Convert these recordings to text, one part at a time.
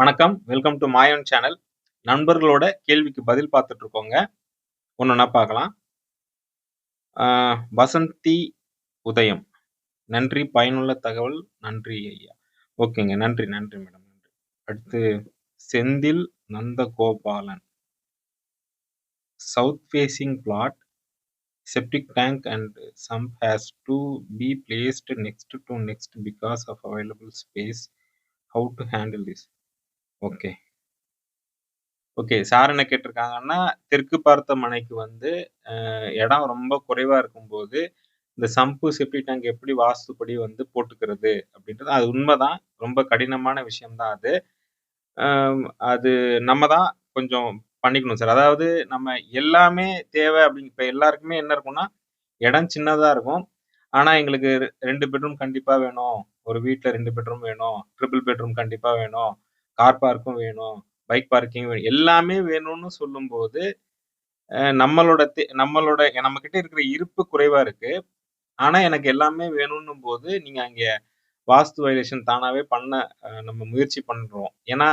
வணக்கம். Welcome to Mayan channel. நண்பர்களோட கேள்விக்கு பதில் பார்த்துட்டு இருக்கோங்க. ஒண்ணொண்ணா பார்க்கலாம். வசந்தி உதயம். நன்றி பயனுள்ள தகவல். நன்றி ஐயா. ஓகேங்க. நன்றி, நன்றி மேடம். நன்றி. அடுத்து Senthil Nandagopalan. South facing plot, septic tank and sump has to be placed next to next because of available space. How to handle this? Okay. Okay. Sir என்ன கேட்டிருக்காங்கன்னா, தெற்கு பார்த்த மனைக்கு வந்து அ இடம் ரொம்ப குறைவா இருக்கும்போது, இந்த சம்பு, செப்டி டேங்க் எப்படி வாஸ்துப்படி வந்து போட்டுக்கிறது அப்படின்றது அது உண்மதான். ரொம்ப கடினமான விஷயம் தான் அது. அம் அது நம்ம தான் கொஞ்சம் பண்ணிக்கணும் சார். அதாவது நம்ம எல்லாமே தேவை அப்படிங்க இப்ப எல்லாருக்குமே என்ன இருக்கும்னா, இடம் சின்னதா இருக்கும். ஆனா எங்களுக்கு 2 பெட்ரூம் கண்டிப்பா வேணும். ஒரு வீட்ல 2 பெட்ரூம் வேணும். ட்ரிபிள் பெட்ரூம் கண்டிப்பா வேணும். கார் பார்க்கும் வேணும். பைக் பார்க்கிங் வேணும். எல்லாமே வேணும்னு சொல்லும்போது, நம்மளோட நம்மளோட தே நம்மளோட இருக்கிற இருப்பு குறைவா இருக்கு. ஆனா எனக்கு எல்லாமே வேணும்னும்போது, நீங்க அங்க வாஸ்து வைலேஷன் தானாவே பண்ண நம்ம முயற்சி பண்றோம். ஏன்னா,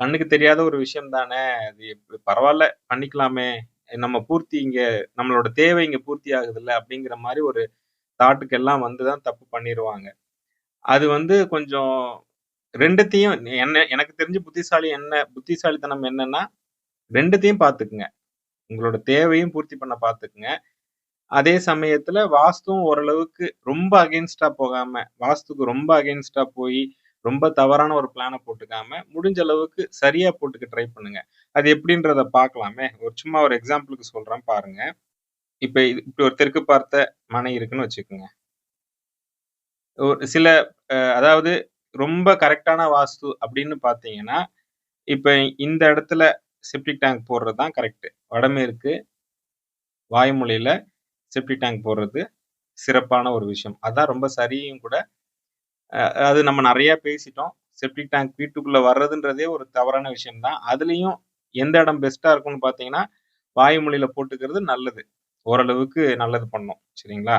கண்ணுக்கு தெரியாத ஒரு விஷயம் தானே. அது பரவாயில்ல பண்ணிக்கலாமே. நம்ம பூர்த்தி இங்க நம்மளோட தேவை இங்க பூர்த்தி ஆகுதுல்ல அப்படிங்கிற மாதிரி ஒரு தாட்டுக்கெல்லாம் வந்து தான் தப்பு பண்ணிடுவாங்க அது வந்து கொஞ்சம் ரெண்டுத்தையும் என்ன எனக்கு தெரிஞ்சு புத்திசாலி என்ன புத்திசாலித்தனம் என்னன்னா, ரெண்டுத்தையும் பார்த்துக்குங்க. உங்களோட தேவையும் பூர்த்தி பண்ண பார்த்துக்குங்க. அதே சமயத்துல வாஸ்துவும் ஓரளவுக்கு ரொம்ப அகெயின்ஸ்டா போகாம, வாஸ்துக்கு ரொம்ப அகெயின்ஸ்டா போய் ரொம்ப தவறான ஒரு பிளானை போட்டுக்காம, முடிஞ்ச அளவுக்கு சரியா போட்டுக்க ட்ரை பண்ணுங்க. அது எப்படின்றத பார்க்கலாமே. ஒரு சும்மா ஒரு எக்ஸாம்பிளுக்கு சொல்றேன் பாருங்க. இப்ப இப்படி ஒரு தெற்கு பார்த்த மனை இருக்குன்னு வச்சுக்கோங்க ஒரு சில அதாவது ரொம்ப கரெக்டான வாஸ்து அப்படின்னு பார்த்தீங்கன்னா, இப்போ இந்த இடத்துல செப்டிக் டேங்க் போடுறது தான் கரெக்டு வடமேற்கு வாய்மொழியில் செப்டிக் டேங்க் போடுறது சிறப்பான ஒரு விஷயம். அதான் ரொம்ப சரியும் கூட. அது நம்ம நிறையா பேசிட்டோம். செப்டிக் டேங்க் வீட்டுக்குள்ளே வர்றதுன்றதே ஒரு தவறான விஷயம்தான் அதுலேயும் எந்த இடம் பெஸ்ட்டாக இருக்கும்னு பார்த்தீங்கன்னா, வாய்மொழியில் போட்டுக்கிறது நல்லது. ஓரளவுக்கு நல்லது பண்ணும். சரிங்களா?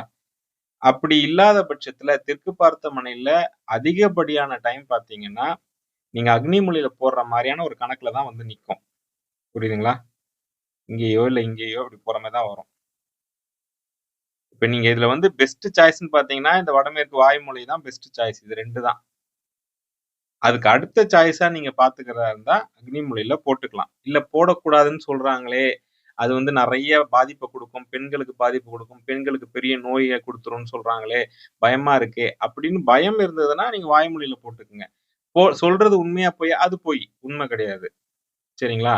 அப்படி இல்லாத பட்சத்துல தெற்கு பார்த்த மனையில அதிகப்படியான டைம் பார்த்தீங்கன்னா, நீங்க அக்னி போடுற மாதிரியான ஒரு கணக்குல தான் வந்து நிக்கும். புரியுதுங்களா? இங்கேயோ இல்ல இங்கேயோ அப்படி போற மாதிரி தான் வரும். இப்ப நீங்க இதுல வந்து பெஸ்ட் சாய்ஸ்ன்னு பார்த்தீங்கன்னா, இந்த வடமேற்கு வாய்மொழி தான் பெஸ்ட் சாய்ஸ். இது ரெண்டு தான். அதுக்கு அடுத்த சாய்ஸா நீங்க பாத்துக்கிறதா இருந்தா, அக்னிமொழியில போட்டுக்கலாம். இல்ல போடக்கூடாதுன்னு சொல்றாங்களே, அது வந்து நிறைய பாதிப்பை கொடுக்கும் பெண்களுக்கு பாதிப்பு கொடுக்கும் பெண்களுக்கு பெரிய நோயை கொடுத்துரும்னு சொல்றாங்களே, பயமா இருக்கே அப்படின்னு பயம் இருந்ததுன்னா, நீங்க வாய்மொழியில போட்டுக்குங்க. போ சொல்றது உண்மையா போய் அது போய் உண்மை கிடையாது. சரிங்களா?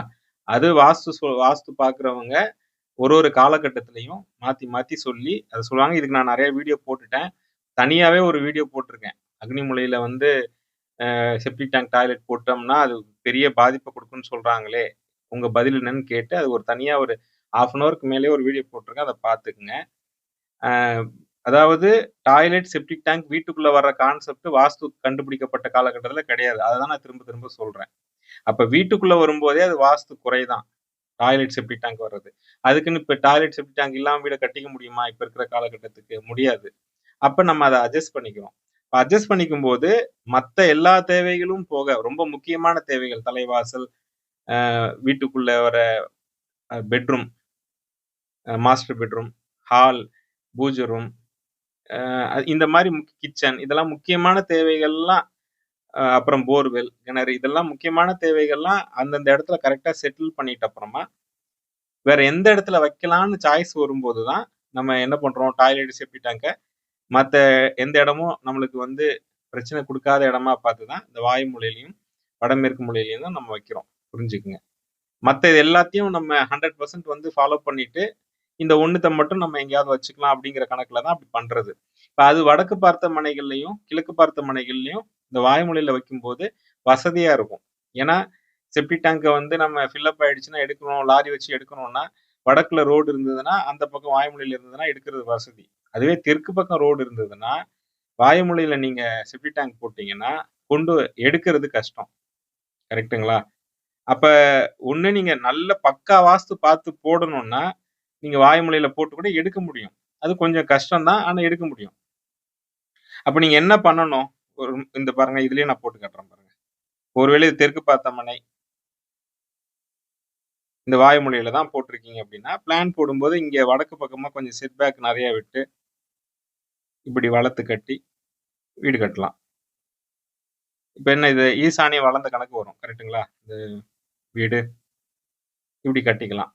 அது வாஸ்து சொ வாஸ்து பாக்குறவங்க ஒரு ஒரு காலகட்டத்திலையும் மாத்தி மாத்தி சொல்லி அதை சொல்லுவாங்க. இதுக்கு நான் நிறைய வீடியோ போட்டுட்டேன். தனியாவே ஒரு வீடியோ போட்டிருக்கேன் அக்னிமுலையில வந்து செப்டிக் டேங்க் டாய்லெட் போட்டோம்னா, அது பெரிய பாதிப்பை கொடுக்குன்னு சொல்றாங்களே, உங்க பதில் என்னன்னு கேட்டு, அது ஒரு தனியா ஒரு 1/2 அன் ஹவருக்கு மேலே ஒரு வீடியோ போட்டிருக்கேன் அதை பார்த்துக்குங்க. அதாவது டாய்லெட், செப்டிக் டேங்க் வீட்டுக்குள்ள வர்ற கான்செப்ட் வாஸ்து கண்டுபிடிக்கப்பட்ட காலகட்டத்தில் கிடையாது. அதை தான் நான் திரும்ப திரும்ப சொல்றேன். அப்ப வீட்டுக்குள்ள வரும்போதே அது வாஸ்து குறைதான் டாய்லெட், செப்டிக் டேங்க் வர்றது. அதுக்குன்னு இப்ப டாய்லெட், செப்டிக் டேங்க் இல்லாம வீட கட்டிக்க முடியுமா? இப்ப இருக்கிற காலகட்டத்துக்கு? முடியாது. அப்ப நம்ம அதை அட்ஜஸ்ட் பண்ணிக்கிறோம். அட்ஜஸ்ட் பண்ணிக்கும்போது, மற்ற எல்லா தேவைகளும் போக ரொம்ப முக்கியமான தேவைகள் தலைவாசல், வீட்டுக்குள்ள வர bedroom, master bedroom, hall, pooja room, இந்த மாதிரி கிச்சன் இதெல்லாம் முக்கியமான தேவைகள்லாம் அப்புறம் போர்வெல், கிணறு இதெல்லாம் முக்கியமான தேவைகள்லாம் அந்தந்த இடத்துல கரெக்டாக செட்டில் பண்ணிட்ட அப்புறமா, வேற எந்த இடத்துல வைக்கலாம்னு சாய்ஸ் வரும்போது தான், நம்ம என்ன பண்ணுறோம் டாய்லெட், செப்டிக் டேங்க மற்ற எந்த இடமும் நம்மளுக்கு வந்து பிரச்சனை கொடுக்காத இடமா பார்த்து தான், இந்த வாயு மூலையிலையும் வடமேற்கு மூலையிலயும் தான் நம்ம வைக்கிறோம். புரிஞ்சுக்குங்க. மற்ற இது எல்லாத்தையும் நம்ம 100% வந்து ஃபாலோ பண்ணிட்டு, இந்த ஒன்றுத்தை மட்டும் நம்ம எங்கேயாவது வச்சுக்கலாம் அப்படிங்கிற கணக்கில் தான் அப்படி பண்ணுறது இப்போ அது வடக்கு பார்த்த மனைகள்லையும் கிழக்கு பார்த்த மனைகள்லையும் இந்த வாய்மொழியில் வைக்கும்போது வசதியாக இருக்கும். ஏன்னா, செப்டி டேங்கை வந்து நம்ம ஃபில்லப் ஆயிடுச்சுன்னா எடுக்கணும், லாரி வச்சு எடுக்கணும்னா, வடக்குல ரோடு இருந்ததுன்னா, அந்த பக்கம் வாய்மொழியில் இருந்ததுன்னா எடுக்கிறது வசதி. அதுவே தெற்கு பக்கம் ரோடு இருந்ததுன்னா, வாயுமொழியில நீங்கள் செப்டி டேங்க் போட்டிங்கன்னா கொண்டு எடுக்கிறது கஷ்டம். கரெக்ட்டுங்களா? அப்ப ஒண்ணு நீங்க நல்ல பக்கா வாஸ்து பார்த்து போடணும்னா, நீங்க வாய்மொழியில போட்டு கூட எடுக்க முடியும். அது கொஞ்சம் கஷ்டம் தான். ஆனா எடுக்க முடியும். அப்ப நீங்க என்ன பண்ணணும்? ஒரு இந்த பாருங்க இதுலயே நான் போட்டு காட்டுறேன் பாருங்க. ஒருவேளை இது தெற்கு பார்த்த மனை இந்த வாய்மொழியில தான் போட்டிருக்கீங்க அப்படின்னா பிளான் போடும்போது இங்க வடக்கு பக்கமா கொஞ்சம் செட் பேக் நிறைய விட்டு இப்படி வளர்த்து கட்டி வீடு கட்டலாம் இப்ப என்ன இது ஈசானிய வளர்ந்த கணக்கு வரும் கரெக்ட்டுங்களா இந்த வீடு இப்படி கட்டிக்கலாம்.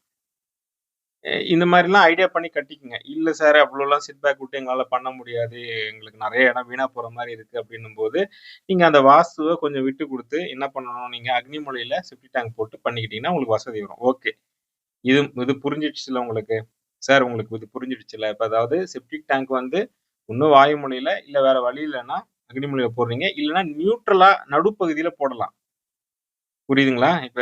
இந்த மாதிரிலாம் ஐடியா பண்ணி கட்டிக்கங்க. இல்லை சார் அவ்வளோலாம் சிட்பேக் விட்டு எங்களால் பண்ண முடியாது. எங்களுக்கு நிறைய இடம் வீணாக போகிற மாதிரி இருக்கு அப்படின்னும் போது நீங்கள் அந்த வாஸ்துவை கொஞ்சம் விட்டு கொடுத்து என்ன பண்ணணும்? நீங்கள் அக்னிமொழியில் சிப்டி டேங்க் போட்டு பண்ணிக்கிட்டீங்கன்னா உங்களுக்கு வசதி வரும். ஓகே இது இது புரிஞ்சிடுச்சுல உங்களுக்கு? சார் உங்களுக்கு இது புரிஞ்சிடுச்சுல? இப்போ அதாவது செப்டிக் டேங்க் வந்து இன்னும் வாயுமொழியில இல்லை வேறு வழி இல்லைன்னா அக்னிமொழியில் போடுறீங்க. இல்லைன்னா நியூட்ரலா நடுப்பகுதியில் போடலாம். புரியுதுங்களா? இப்ப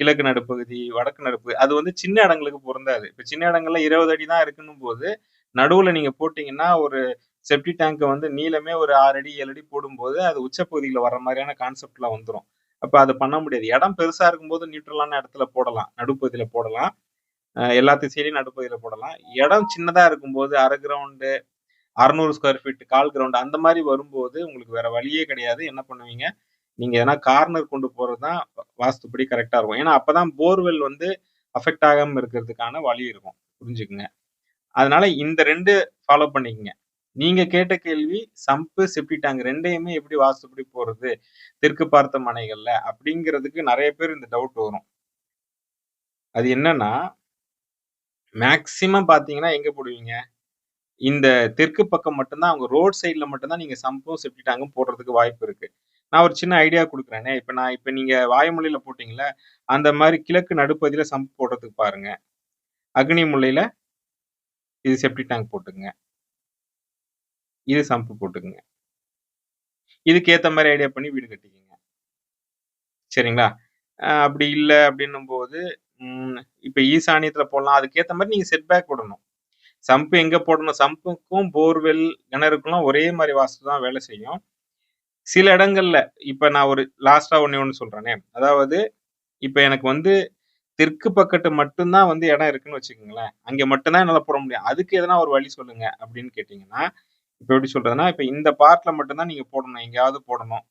கிழக்கு நடுப்பகுதி வடக்கு நடுப்பு அது வந்து சின்ன இடங்களுக்கு பொருந்தாது. இப்ப சின்ன இடங்கள்ல இருபது அடி தான் இருக்குன்னும் போது நடுவுல நீங்க போட்டீங்கன்னா ஒரு செப்டி டேங்க் வந்து நீளமே ஒரு ஆறு அடி ஏழு அடி போடும்போது அது உச்சப்பகுதியில் வர மாதிரியான கான்செப்ட்லாம் வந்துடும் அப்போ அது பண்ண முடியாது. இடம் பெருசாக இருக்கும்போது நியூட்ரலான இடத்துல போடலாம். நடுப்பகுதியில் போடலாம். அஹ் எல்லா திசையிலையும் போடலாம். இடம் சின்னதாக இருக்கும்போது அரை கிரவுண்டு அறநூறு ஸ்கொயர் ஃபீட் கால் கிரவுண்டு அந்த மாதிரி வரும்போது உங்களுக்கு வேற வழியே கிடையாது. என்ன பண்ணுவீங்க? நீங்க எதனா கார்னர் கொண்டு போறது தான் வாஸ்துப்படி கரெக்டா இருக்கும். ஏன்னா அப்பதான் போர்வெல் வந்து அஃபெக்ட் ஆகாம இருக்கிறதுக்கான வழி இருக்கும். புரிஞ்சுக்குங்க? அதனால இந்த ரெண்டு ஃபாலோ பண்ணிக்கங்க. நீங்க கேட்ட கேள்வி சம்பு செப்டி டேங்க் ரெண்டையுமே எப்படி வாஸ்துப்படி போறது? தெற்கு பார்த்த மனைகள்ல அப்படிங்கிறதுக்கு நிறைய பேர் இந்த டவுட் வரும். அது என்னன்னா மேக்சிமம் பாத்தீங்கன்னா எங்க போடுவீங்க? இந்த தெற்கு பக்கம் மட்டும்தான் அவங்க ரோட் சைடுல மட்டும்தான் நீங்க சம்பும் செப்டி டேங்கும் போடுறதுக்கு வாய்ப்பு இருக்கு. நான் ஒரு சின்ன ஐடியா கொடுக்குறேனே. இப்போ நான் இப்போ நீங்கள் வாயுமொழியில போட்டீங்கல்ல அந்த மாதிரி கிழக்கு நடுப்பகுதியில் சம்ப் போடுறதுக்கு பாருங்க. அக்னி முல்லையில் இது செப்டி டேங்க் போட்டுக்குங்க. இது சம்பு போட்டுக்குங்க. இதுக்கு ஏற்ற மாதிரி ஐடியா பண்ணி வீடு கட்டிக்கங்க. சரிங்களா? அப்படி இல்லை அப்படின்னும் போது இப்போ ஈசானியத்தில் போடலாம். அதுக்கேற்ற மாதிரி நீங்க செட் பேக் விடணும் சம்பு எங்கே போடணும்? சம்புக்கும் போர்வெல் கிணறுக்கும் ஒரே மாதிரி வாஸ்து தான் வேலை செய்யும். சில இடங்கள்ல இப்ப நான் ஒரு லாஸ்டா ஒண்ணே ஒண்ணு சொல்றேனே. அதாவது இப்ப எனக்கு வந்து தெற்கு பக்கத்து மட்டும்தான் வந்து இடம் இருக்குன்னு வச்சுக்கோங்களேன். அங்க மட்டும்தான் என்னால போட முடியும். அதுக்கு எதனா ஒரு வழி சொல்லுங்க அப்படின்னு கேட்டீங்கன்னா இப்ப எப்படி சொல்றதுன்னா இப்ப இந்த பார்ட்ல மட்டும்தான் நீங்க போடணும். எங்கேயாவது போடணும்.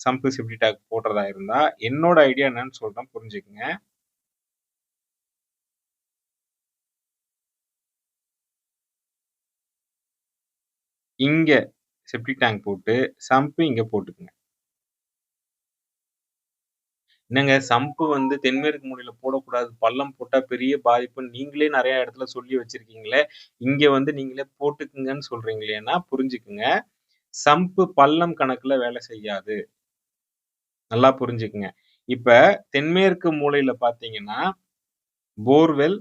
சம்பு சிப்டி டாக் போடுறதா இருந்தா என்னோட ஐடியா என்னன்னு சொல்றேன். புரிஞ்சுக்குங்க. இங்க செப்டி டேங்க் போட்டு சம்பு இங்கே போட்டுக்குங்க. என்னங்க சம்பு வந்து தென்மேற்கு மூலையில் போடக்கூடாது. பள்ளம் போட்டால் பெரிய பாதிப்பு. நீங்களே நிறைய இடத்துல சொல்லி வச்சிருக்கீங்களே. இங்கே வந்து நீங்களே போட்டுக்குங்கன்னு சொல்றீங்களேன்னா புரிஞ்சுக்குங்க. சம்பு பள்ளம் கணக்கில் வேலை செய்யாது. நல்லா புரிஞ்சுக்குங்க. இப்ப தென்மேற்கு மூலையில பாத்தீங்கன்னா போர்வெல்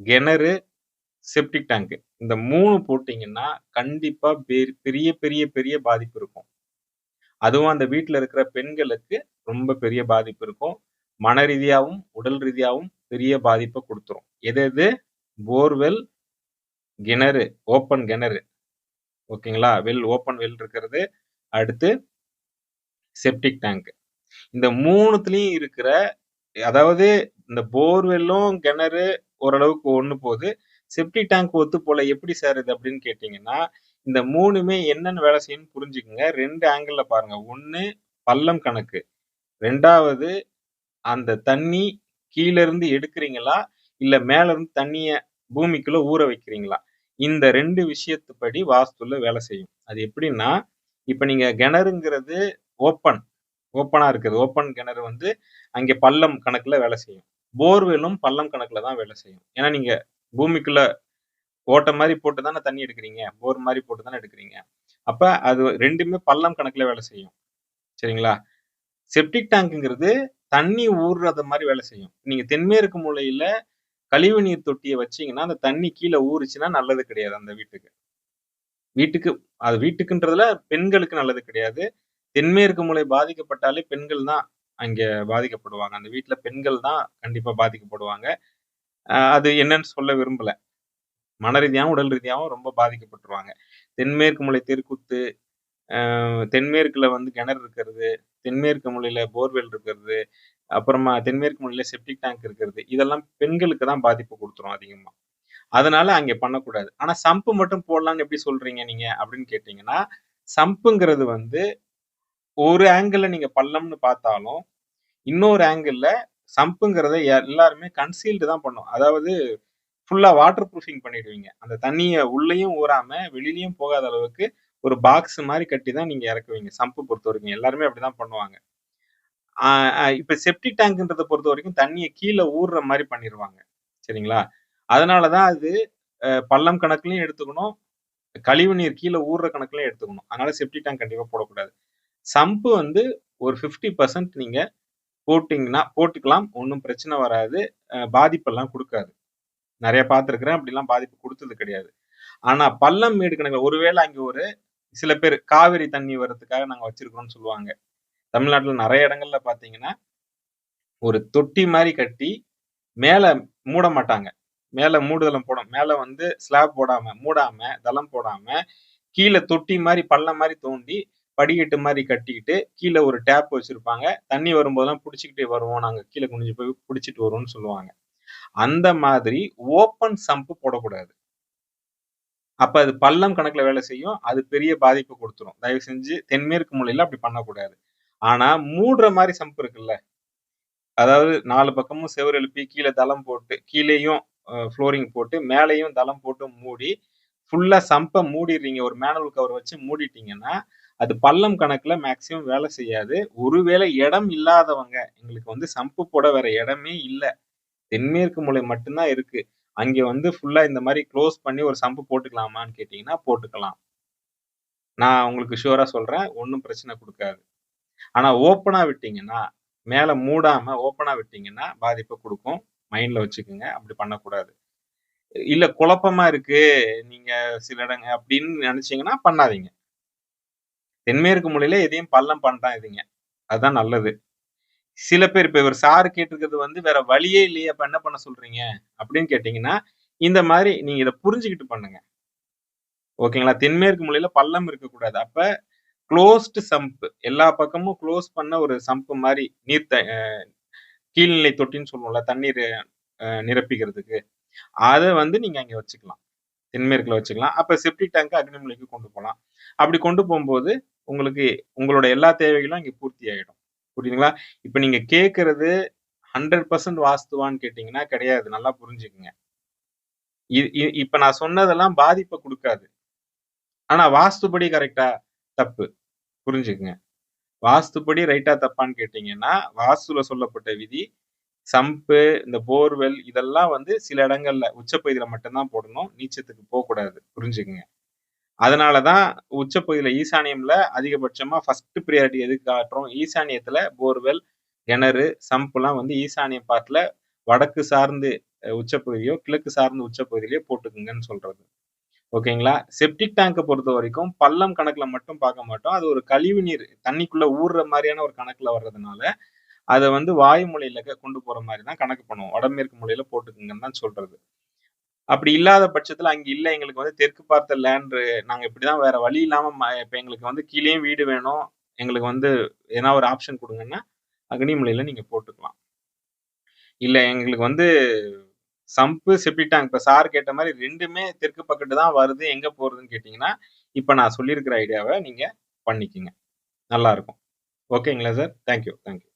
கிணறு செப்டிக் டேங்க் இந்த மூணு போட்டீங்கன்னா கண்டிப்பா பெரிய பெரிய பெரிய பாதிப்பு இருக்கும். அதுவும் அந்த வீட்டில் இருக்கிற பெண்களுக்கு ரொம்ப பெரிய பாதிப்பு இருக்கும். மன ரீதியாகவும் உடல் ரீதியாவும் பெரிய பாதிப்பை கொடுத்துரும். எது எது? போர்வெல் கிணறு ஓப்பன் கிணறு. ஓகேங்களா? வெல் ஓப்பன் வெல் இருக்கிறது. அடுத்து செப்டிக் டேங்க். இந்த மூணுத்துலேயும் இருக்கிற அதாவது இந்த போர்வெல்லும் கிணறு ஓரளவுக்கு ஒன்று போகுது. செப்டி டேங்க் ஒத்து போல எப்படி சார் இது அப்படின்னு கேட்டீங்கன்னா இந்த மூணுமே என்னென்ன வேலை செய்யணும்னு புரிஞ்சுக்குங்க. ரெண்டு ஆங்கிள் பாருங்க. ஒன்று பள்ளம் கணக்கு. ரெண்டாவது அந்த தண்ணி கீழேருந்து எடுக்கிறீங்களா? இல்லை மேலேருந்து தண்ணியை பூமிக்குள்ளே ஊற வைக்கிறீங்களா? இந்த ரெண்டு விஷயத்துப்படி வாஸ்துல வேலை செய்யும். அது எப்படின்னா இப்போ நீங்கள் கிணறுங்கிறது ஓப்பன் ஓப்பனாக இருக்குது. ஓப்பன் கிணறு வந்து அங்கே பள்ளம் கணக்கில் வேலை செய்யும். போர்வெலும் பள்ளம் கணக்கில் தான் வேலை செய்யும். ஏன்னா நீங்கள் பூமிக்குள்ள ஓட்ட மாதிரி போட்டு தானே தண்ணி எடுக்கிறீங்க? போர் மாதிரி போட்டு தானே எடுக்கிறீங்க? அப்ப அது ரெண்டுமே பள்ளம் கணக்குல வேலை செய்யும். சரிங்களா? செப்டிக் டேங்குங்கிறது தண்ணி ஊறுறது மாதிரி வேலை செய்யும். நீங்க தென்மேற்கு மூலையில கழிவு நீர் தொட்டியை வச்சீங்கன்னா அந்த தண்ணி கீழே ஊறுச்சுன்னா நல்லது கிடையாது அந்த வீட்டுக்கு. வீட்டுக்கு அது வீட்டுக்குன்றதுல பெண்களுக்கு நல்லது கிடையாது. தென்மேற்கு மூலை பாதிக்கப்பட்டாலே பெண்கள் தான் அங்க பாதிக்கப்படுவாங்க. அந்த வீட்டுல பெண்கள் தான் கண்டிப்பா பாதிக்கப்படுவாங்க. அது என்னன்னு சொல்ல விரும்பல. மன ரீதியாகவும் உடல் ரீதியாகவும் ரொம்ப பாதிக்கப்பட்டுருவாங்க. தென்மேற்கு மூலை தெருக்குத்து தென்மேற்குல வந்து கிணறு இருக்கிறது தென்மேற்கு மூலையில போர்வெல் இருக்கிறது அப்புறமா தென்மேற்கு மூலையில செப்டிக் டேங்க் இருக்கிறது இதெல்லாம் பெண்களுக்கு தான் பாதிப்பு கொடுத்துரும் அதிகமா. அதனால அங்க பண்ணக்கூடாது. ஆனா சம்பு மட்டும் போடலாம்னு எப்படி சொல்றீங்க நீங்க அப்படின்னு கேட்டீங்கன்னா சம்புங்கிறது வந்து ஒரு ஆங்கிள் நீங்க பள்ளம்னு பார்த்தாலும், இன்னொரு ஆங்கிள்ல சம்புங்கிறத எல்லாருமே கன்சீல்டு தான் பண்ணும். அதாவது ஃபுல்லா வாட்டர் ப்ரூஃபிங் பண்ணிடுவீங்க. அந்த தண்ணியை உள்ளேயும் ஊறாம, வெளிலயும் போகாத அளவுக்கு ஒரு பாக்ஸ் மாதிரி கட்டி தான் நீங்க இறக்குவீங்க. சம்பு பொறுத்த வரைக்கும் எல்லாருமே அப்படிதான் பண்ணுவாங்க. இப்போ செப்டி இப்ப பொறுத்த டேங்க்ன்றத தண்ணியை கீழே கீழ மாதிரி பண்ணிடுவாங்க சரிங்களா? அதனால தான் அது பள்ளம் கணக்குலையும் எடுத்துக்கணும். கழிவு நீர் கீழே ஊறுற கணக்குலையும் எடுத்துக்கணும். அதனால செப்டி டேங்க் கண்டிப்பா போடக்கூடாது. சம்பு வந்து ஒரு 50% நீங்க போட்டிங்கன்னா போட்டுக்கலாம். ஒன்றும் பிரச்சனை வராது. பாதிப்பெல்லாம் கொடுக்காது நிறைய பார்த்துருக்குறேன் அப்படிலாம் பாதிப்பு கொடுத்தது கிடையாது. ஆனால் பள்ளம், மேடு கணக்கில் ஒருவேளை அங்கே ஒரு சில பேர் காவிரி தண்ணி வர்றதுக்காக நாங்கள் வச்சிருக்கிறோம்னு சொல்லுவாங்க. தமிழ்நாட்டில் நிறைய இடங்கள்ல பார்த்தீங்கன்னா, ஒரு தொட்டி மாதிரி கட்டி, மேலே மூட மாட்டாங்க. மேலே மூடுதளம் போடும் மேலே வந்து ஸ்லாப் போடாம, மூடாம, தளம் போடாம, கீழே தொட்டி மாதிரி பள்ளம் மாதிரி தோண்டி, படிக்கட்டு மாதிரி கட்டிக்கிட்டு, கீழே ஒரு டேப் வச்சிருப்பாங்க. தண்ணி வரும்போதெல்லாம் பிடிச்சிக்கிட்டே வருவோம். நாங்க கீழே குனிஞ்சு போய் பிடிச்சிட்டு வருவோம்னு சொல்லுவாங்க. அந்த மாதிரி ஓப்பன் சம்ப் போடக்கூடாது. அப்ப அது பள்ளம் கணக்குல வேலை செய்யும். அது பெரிய பாதிப்பு கொடுத்துரும் தயவு செஞ்சு தென்மேற்கு மூலையில அப்படி பண்ணக்கூடாது. ஆனா மூடுற மாதிரி சம்ப் இருக்குல்ல. அதாவது நாலு பக்கமும் செவர் எழுப்பி, கீழே தளம் போட்டு, கீழேயும் ஃப்ளோரிங் போட்டு, மேலேயும் தளம் போட்டு மூடி, ஃபுல்லா சம்ப மூடிடுறீங்க ஒரு மேனுவல் கவர் வச்சு மூடிட்டீங்கன்னா, அது பள்ளம் கணக்குல மேக்சிமம் வேலை செய்யாது. ஒருவேளை இடம் இல்லாதவங்க, எங்களுக்கு வந்து சம்பு போட வேற இடமே இல்லை தென்மேற்கு மூலை மட்டும்தான் இருக்கு. அங்கே வந்து ஃபுல்லா இந்த மாதிரி க்ளோஸ் பண்ணி ஒரு சம்பு போட்டுக்கலாமான்னு கேட்டீங்கன்னா, போட்டுக்கலாம். நான் உங்களுக்கு ஷூரா சொல்றேன். ஒன்றும் பிரச்சனை கொடுக்காது ஆனா ஓப்பனா விட்டீங்கன்னா, மேல மூடாம ஓப்பனா விட்டீங்கன்னா, பாதிப்பை கொடுக்கும் மைண்ட்ல வச்சுக்கோங்க அப்படி பண்ணக்கூடாது. இல்ல குழப்பமா இருக்கு. நீங்க சில இடங்க அப்படின்னு நினச்சிங்கன்னா பண்ணாதீங்க. தென்மேற்கு மூலையில எதையும் பள்ளம் பண்ணாதீங்க. அதுதான் நல்லது. சில பேர் இப்ப இவர் சார் கேட்டிருக்கிறது வந்து வேற வழியே இல்லையே! அப்ப என்ன பண்ண சொல்றீங்க? அப்படின்னு கேட்டீங்கன்னா, இந்த மாதிரி நீங்க இதை புரிஞ்சுக்கிட்டு பண்ணுங்க. ஓகேங்களா? தென்மேற்கு மூலையில பள்ளம் இருக்கக்கூடாது. அப்ப க்ளோஸ்டு சம்ப் எல்லா பக்கமும் குளோஸ் பண்ண ஒரு சம்ப் மாதிரி நீர் த கீழ்நிலை தொட்டின்னு சொல்லுவோம்ல. தண்ணீர் நிரப்பிக்கிறதுக்கு. அதை வந்து நீங்க அங்க வச்சுக்கலாம். தென்மேற்குல வச்சுக்கலாம். அப்ப செப்டிக் டேங்க் அக்னிமலைக்கு கொண்டு போலாம். அப்படி கொண்டு போகும்போது உங்களுக்கு உங்களோட எல்லா தேவைகளும் இங்கே பூர்த்தி ஆகிடும் புரியுதுங்களா? இப்போ நீங்கள் கேட்குறது ஹண்ட்ரட் பர்சன்ட் வாஸ்துவான்னு கேட்டிங்கன்னா கிடையாது. நல்லா புரிஞ்சுக்குங்க இப்போ நான் சொன்னதெல்லாம் பாதிப்பை கொடுக்காது ஆனால் வாஸ்துபடி கரெக்டாக தப்பு. புரிஞ்சுக்குங்க வாஸ்துபடி ரைட்டா தப்பான்னு கேட்டிங்கன்னா வாஸ்துல சொல்லப்பட்ட விதி, சம்பு, இந்த போர்வெல் இதெல்லாம் வந்து சில இடங்கள்ல உச்சப்பகுதியில மட்டும்தான் போடணும். நீச்சத்துக்கு போகக்கூடாது புரிஞ்சுக்குங்க அதனால தான் உச்சப்பகுதியில் ஈசானியம்ல அதிகபட்சமா ஃபர்ஸ்ட் ப்ரியாரிட்டி எதுக்கு காட்டுறோம்? ஈசானியத்துல போர்வெல், கிணறு, சம்ப்லாம் வந்து ஈசானியம் பார்ட்ல வடக்கு சார்ந்து உச்சப்பகுதியோ, கிழக்கு சார்ந்து உச்சப்பகுதியிலையோ போட்டுக்குங்கன்னு சொல்றது. ஓகேங்களா? செப்டிக் டேங்க்கை பொறுத்த வரைக்கும் பள்ளம் கணக்குல மட்டும் பார்க்க மாட்டோம். அது ஒரு கழிவு நீர் தண்ணிக்குள்ள ஊறுற மாதிரியான ஒரு கணக்குல வர்றதுனால, அதை வந்து வாயுமூலையில கொண்டு போற மாதிரி தான் கணக்கு பண்ணுவோம். வடமேற்கு மொழியில போட்டுக்குங்கன்னு தான் சொல்றது. அப்படி இல்லாத பட்சத்துல அங்க இல்ல எங்களுக்கு வந்து தெற்கு பார்த்த லேண்ட் நாங்க இப்படிதான் வேற வழி இல்லாம இப்ப எங்களுக்கு வந்து கீழேயும் வீடு வேணும். எங்களுக்கு வந்து எதனா ஒரு ஆப்ஷன் கொடுங்கன்னா அக்னிமலையில நீங்க போட்டுக்கலாம். இல்ல எங்களுக்கு வந்து சம்பு, செப்பிட்டாங்க இப்ப சார் கேட்ட மாதிரி ரெண்டுமே தெற்கு பக்கத்து தான் வருது. எங்க போறதுன்னு கேட்டீங்கன்னா, இப்ப நான் சொல்லியிருக்கிற ஐடியாவை நீங்க பண்ணிக்கிங்க நல்லா இருக்கும். ஓகேங்களா sir? Thank you, thank you.